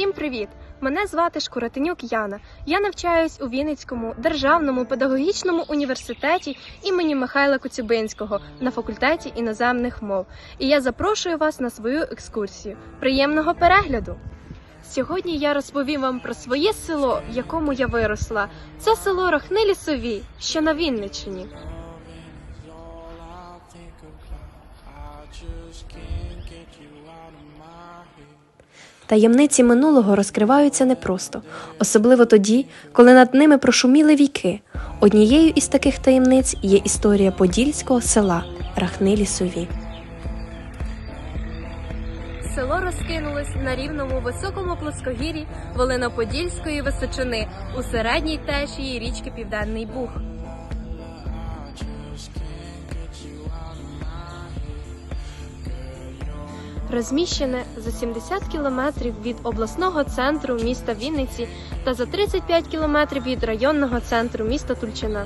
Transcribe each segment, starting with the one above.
Всім привіт! Мене звати Шкуратенюк Яна. Я навчаюсь у Вінницькому державному педагогічному університеті імені Михайла Коцюбинського на факультеті іноземних мов. І я запрошую вас на свою екскурсію. Приємного перегляду! Сьогодні я розповім вам про своє село, в якому я виросла. Це село Рахни Лісові, що на Вінниччині. Таємниці минулого розкриваються непросто, особливо тоді, коли над ними прошуміли віки. Однією із таких таємниць є історія подільського села Рахни Лісові. Село розкинулось на рівному високому плоскогір'ї Волиноподільської височини у середній течії річки Південний Буг. Розміщене за 70 кілометрів від обласного центру міста Вінниці та за 35 кілометрів від районного центру міста Тульчина.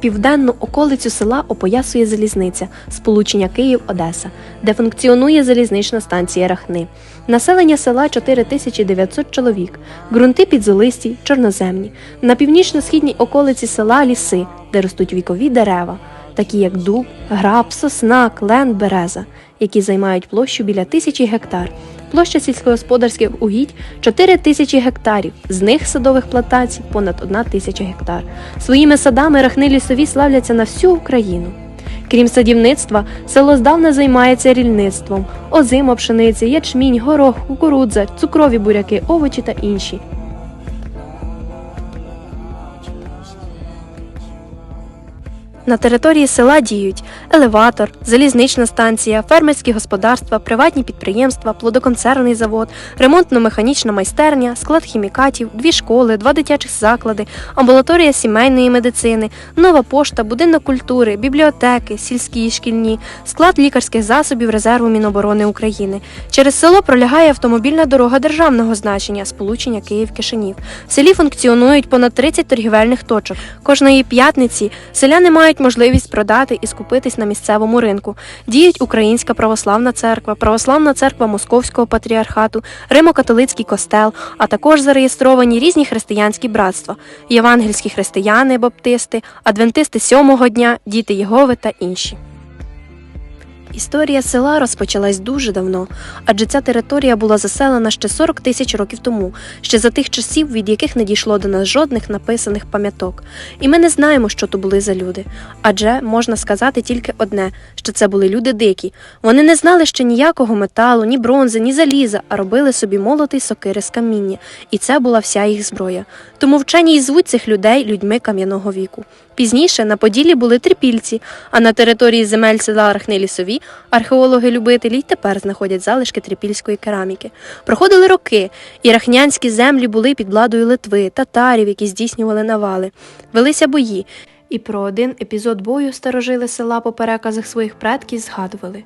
Південну околицю села опоясує залізниця сполучення Київ-Одеса, де функціонує залізнична станція Рахни. Населення села 4900 чоловік, ґрунти підзолисті, чорноземні. На північно-східній околиці села ліси, де ростуть вікові дерева, такі як дуб, граб, сосна, клен, береза, які займають площу біля тисячі гектар. Площа сільськогосподарських угідь 4 тисячі гектарів, з них садових плантацій понад 1 тисяча гектар. Своїми садами рахни лісові славляться на всю Україну. Крім садівництва, село здавна займається рільництвом, озима, пшениця, ячмінь, горох, кукурудза, цукрові буряки, овочі та інші. На території села діють елеватор, залізнична станція, фермерські господарства, приватні підприємства, плодоконсервний завод, ремонтно-механічна майстерня, склад хімікатів, дві школи, два дитячих заклади, амбулаторія сімейної медицини, нова пошта, будинок культури, бібліотеки, сільські і шкільні, склад лікарських засобів резерву Міноборони України. Через село пролягає автомобільна дорога державного значення сполучення Київ-Кишинів. В селі функціонують понад 30 торгівельних точок. Кожної п'ятниці селяни мають можливість продати і скупитись на місцевому ринку. Діють Українська православна церква, Православна церква Московського патріархату, Римо-католицький костел, а також зареєстровані різні християнські братства: євангельські християни, баптисти, адвентисти сьомого дня, діти Єгови та інші. Історія села розпочалась дуже давно, адже ця територія була заселена ще 40 тисяч років тому, ще за тих часів, від яких не дійшло до нас жодних написаних пам'яток. І ми не знаємо, що то були за люди. Адже можна сказати тільки одне: що це були люди дикі. Вони не знали ще ніякого металу, ні бронзи, ні заліза, а робили собі молоти й сокири з каміння, і це була вся їх зброя. Тому вчені й звуть цих людей людьми кам'яного віку. Пізніше на Поділлі були трипільці, а на території земель села Архни-Лісові археологи-любителі й тепер знаходять залишки трипільської кераміки. Проходили роки, і рахнянські землі були під владою Литви, татарів, які здійснювали навали. Велися бої, і про один епізод бою старожили села по переказах своїх предків згадували.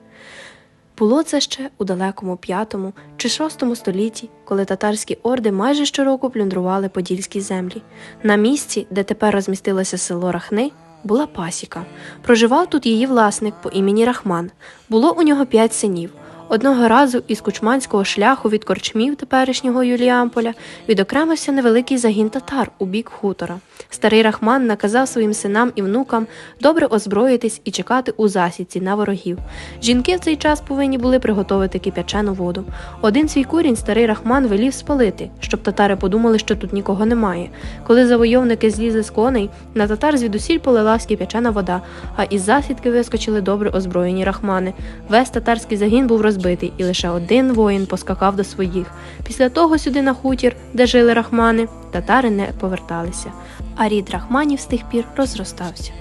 Було це ще у далекому п'ятому чи шостому столітті, коли татарські орди майже щороку плюндрували подільські землі. На місці, де тепер розмістилося село Рахни, була пасіка. Проживав тут її власник по імені Рахман. Було у нього п'ять синів. Одного разу із кучманського шляху від корчмів теперішнього Юліамполя відокремився невеликий загін татар у бік хутора. Старий Рахман наказав своїм синам і внукам добре озброїтись і чекати у засідці на ворогів. Жінки в цей час повинні були приготувати кип'ячену воду. Один свій курінь старий Рахман велів спалити, щоб татари подумали, що тут нікого немає. Коли завойовники злізли з коней, на татар звідусіль полилась кип'ячена вода, а із засідки вискочили добре озброєні рахмани. Весь татарський загін був розбитий, і лише один воїн поскакав до своїх. Після того сюди на хутір, де жили рахмани, татари не поверталися, а рід рахманів з тих пір розростався.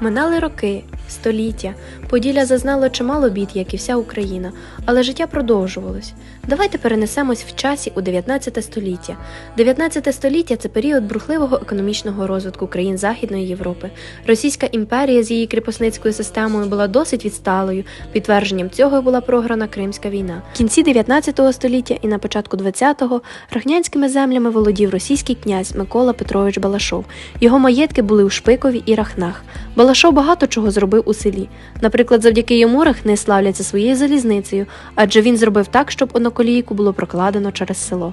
Минали роки, століття. Поділля зазнало чимало бід, як і вся Україна, але життя продовжувалось. Давайте перенесемось в часі у 19 століття. 19 століття це період бурхливого економічного розвитку країн Західної Європи. Російська імперія з її кріпосницькою системою була досить відсталою. Підтвердженням цього була програна Кримська війна. В кінці 19 століття і на початку 20-го рахнянськими землями володів російський князь Микола Петрович Балашов. Його маєтки були у Шпикові і Рахнах. Балашов багато чого зробив у селі. Наприклад, завдяки йому рахни славляться своєю залізницею, адже він зробив так, щоб одноколійку було прокладено через село.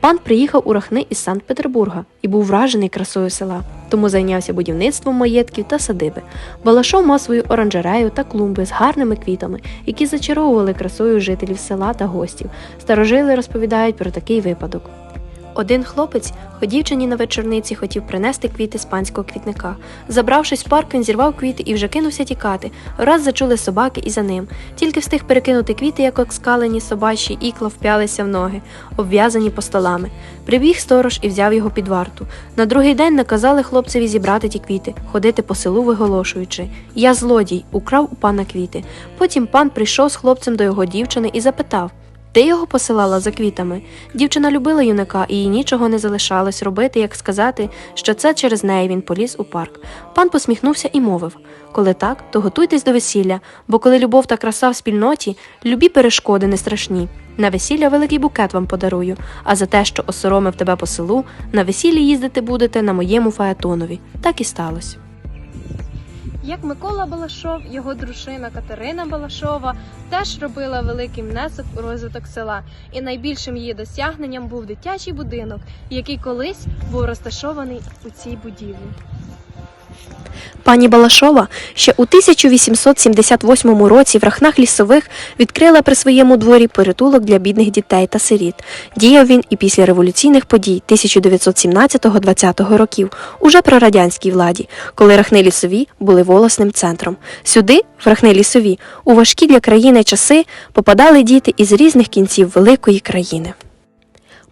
Пан приїхав у Рахни із Санкт-Петербурга і був вражений красою села, тому зайнявся будівництвом маєтків та садиби. Балашов мав свою оранжерею та клумби з гарними квітами, які зачаровували красою жителів села та гостів. Старожили розповідають про такий випадок. Один хлопець ходівчині на вечорниці хотів принести квіти з панського квітника. Забравшись в парк, він зірвав квіти і вже кинувся тікати. Раз зачули собаки і за ним. Тільки встиг перекинути квіти, як скалені собачі ікла вп'ялися в ноги, обв'язані постолами. Прибіг сторож і взяв його під варту. На другий день наказали хлопцеві зібрати ті квіти, ходити по селу, виголошуючи Я злодій, украв у пана квіти. Потім пан прийшов з хлопцем до його дівчини і запитав ти його посилала за квітами. Дівчина любила юнака, і їй нічого не залишалось робити, як сказати, що це через неї він поліз у парк. Пан посміхнувся і мовив коли так, то готуйтесь до весілля, бо коли любов та краса в спільноті, любі перешкоди не страшні. На весілля великий букет вам подарую, а за те, що осоромив тебе по селу, на весіллі їздити будете на моєму фаетонові. Так і сталося. Як Микола Балашов, його дружина Катерина Балашова теж робила великий внесок у розвиток села, і найбільшим її досягненням був дитячий будинок, який колись був розташований у цій будівлі. Пані Балашова ще у 1878 році в рахнах лісових відкрила при своєму дворі порятулок для бідних дітей та сиріт. Діяв він і після революційних подій 1917-20 років, уже при радянській владі, коли рахни лісові були волосним центром. Сюди, в рахни лісові, у важкі для країни часи попадали діти із різних кінців великої країни.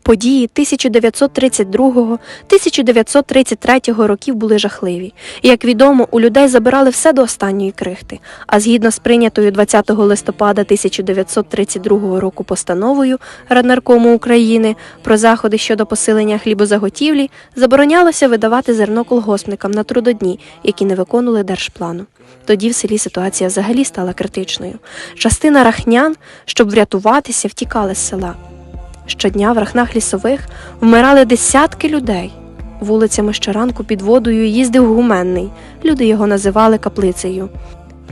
Події 1932-1933 років були жахливі. Як відомо, у людей забирали все до останньої крихти. А згідно з прийнятою 20 листопада 1932 року постановою Раднаркому України про заходи щодо посилення хлібозаготівлі, заборонялося видавати зерно колгоспникам на трудодні, які не виконували держплану. Тоді в селі ситуація взагалі стала критичною. Частина рахнян, щоб врятуватися, втікали з села. Щодня в рахнах лісових вмирали десятки людей. Вулицями щоранку під водою їздив гуменний. Люди його називали каплицею.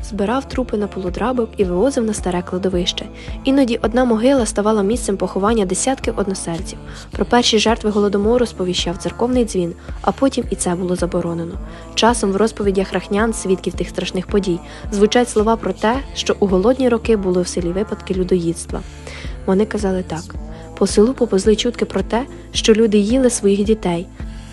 Збирав трупи на полудрабок і вивозив на старе кладовище. Іноді одна могила ставала місцем поховання десятків односельців. Про перші жертви голодомору сповіщав церковний дзвін, а потім і це було заборонено. Часом в розповідях рахнян, свідків тих страшних подій, звучать слова про те, що у голодні роки були в селі випадки людоїдства. Вони казали так. По селу поповзли чутки про те, що люди їли своїх дітей,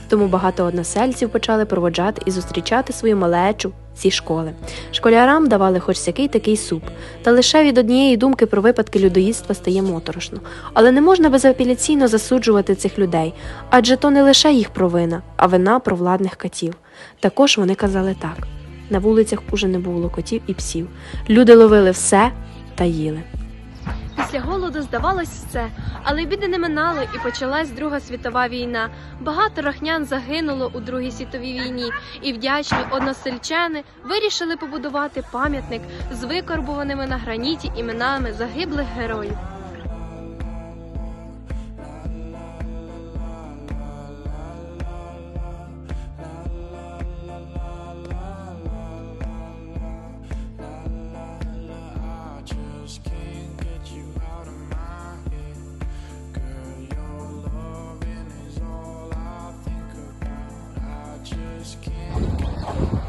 тому багато односельців почали проводжати і зустрічати свою малечу зі школи. Школярам давали хоч який такий суп, та лише від однієї думки про випадки людоїдства стає моторошно. Але не можна безапеляційно засуджувати цих людей, адже то не лише їх провина, а вина провладних катів. Також вони казали так: на вулицях уже не було котів і псів. Люди ловили все та їли. Після голоду здавалось все, але біди не минали і почалась Друга світова війна. Багато рахнян загинуло у Другій світовій війні, і вдячні односельчани вирішили побудувати пам'ятник з викорбуваними на граніті іменами загиблих героїв.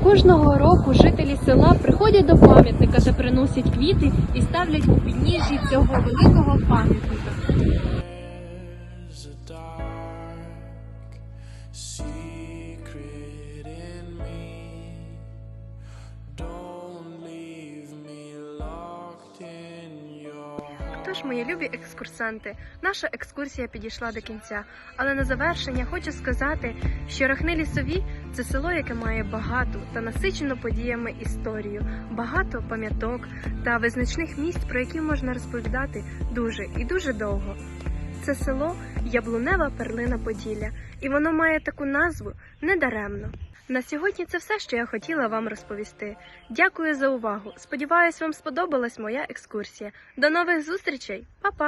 Кожного року жителі села приходять до пам'ятника та приносять квіти і ставлять у підніжжі цього великого пам'ятника. Тож, мої любі екскурсанти, наша екскурсія підійшла до кінця. Але на завершення хочу сказати, що Рахни Лісові це село, яке має багату та насичену подіями історію, багато пам'яток та визначних місць, про які можна розповідати дуже і дуже довго. Це село Яблунева перлина Поділля, і воно має таку назву недаремно. На сьогодні це все, що я хотіла вам розповісти. Дякую за увагу. Сподіваюсь, вам сподобалась моя екскурсія. До нових зустрічей, Па-па!